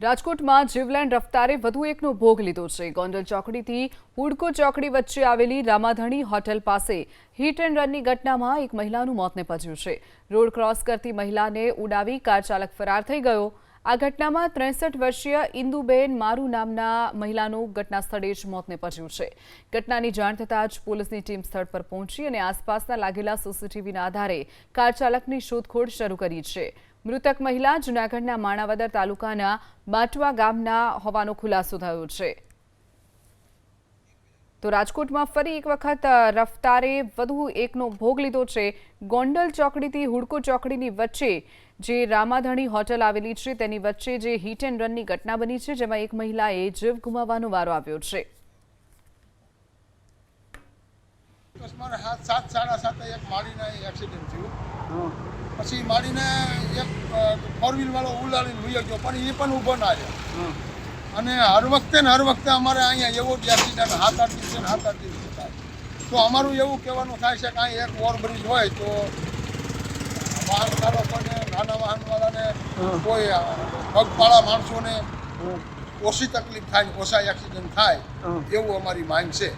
રાજકોટમાં જીવલેણ રફતારે વધુ એકનો ભોગ લીધો છે. ગોંડલ ચોકડીથી હુડકો ચોકડી વચ્ચે આવેલી રામાધણી હોટેલ પાસે હિટ એન્ડ રનની ઘટનામાં એક મહિલાનું મોત નીપજ્યું છે. રોડ ક્રોસ કરતી મહિલાને ઉડાવી કાર ચાલક ફરાર થઈ ગયો. આ ઘટનામાં ત્રેસઠ વર્ષીય ઇન્દુબેન મારુ નામના મહિલાનું ઘટના સ્થળે જ મોત નિપજ્યું છે. ઘટનાની જાણ થતાં જ પોલીસની ટીમ સ્થળ પર પહોંચી અને આસપાસના લાગેલા સીસીટીવીના આધારે કાર ચાલકની શોધખોળ શરૂ કરી છે. મૃતક મહિલા જૂનાગઢના માણાવદર તાલુકાના બાટવા ગામના હોવાનો ખુલાસો થયો છે. તો રાજકોટમાં ફરી એક વખત રફતારે વધુ એકનો ભોગ લીધો છે. ગોંડલ ચોકડીથી હુડકો ચોકડીની વચ્ચે જે રામાધણી હોટલ આવેલી છે તેની વચ્ચે જે હિટ એન્ડ રનની ઘટના બની છે જેમાં એક મહિલાએ જીવ ગુમાવવાનો વારો આવ્યો છે. સાત સાડા સાતે એક માળીના એક્સિડન્ટ થયું. પછી માંડીને એક ફોર વ્હીલવાળો ઉલાડીને લઈ ગયો પણ એ પણ ઊભો ના રહ્યો અને હર વખતે ને હર વખતે અમારે અહીંયા એવો જ એક્સિડન્ટ હાથ આઠ દિવસે ને હાથ આઠ દિવસે થાય. તો અમારું એવું કહેવાનું થાય છે કે અહીં એક ઓવરબ્રિજ હોય તો વાહન ચાલકોને નાના વાહનવાળાને કોઈ પગપાળા માણસોને ઓછી તકલીફ થાય ઓછા એક્સિડન્ટ થાય એવું અમારી માંગ છે.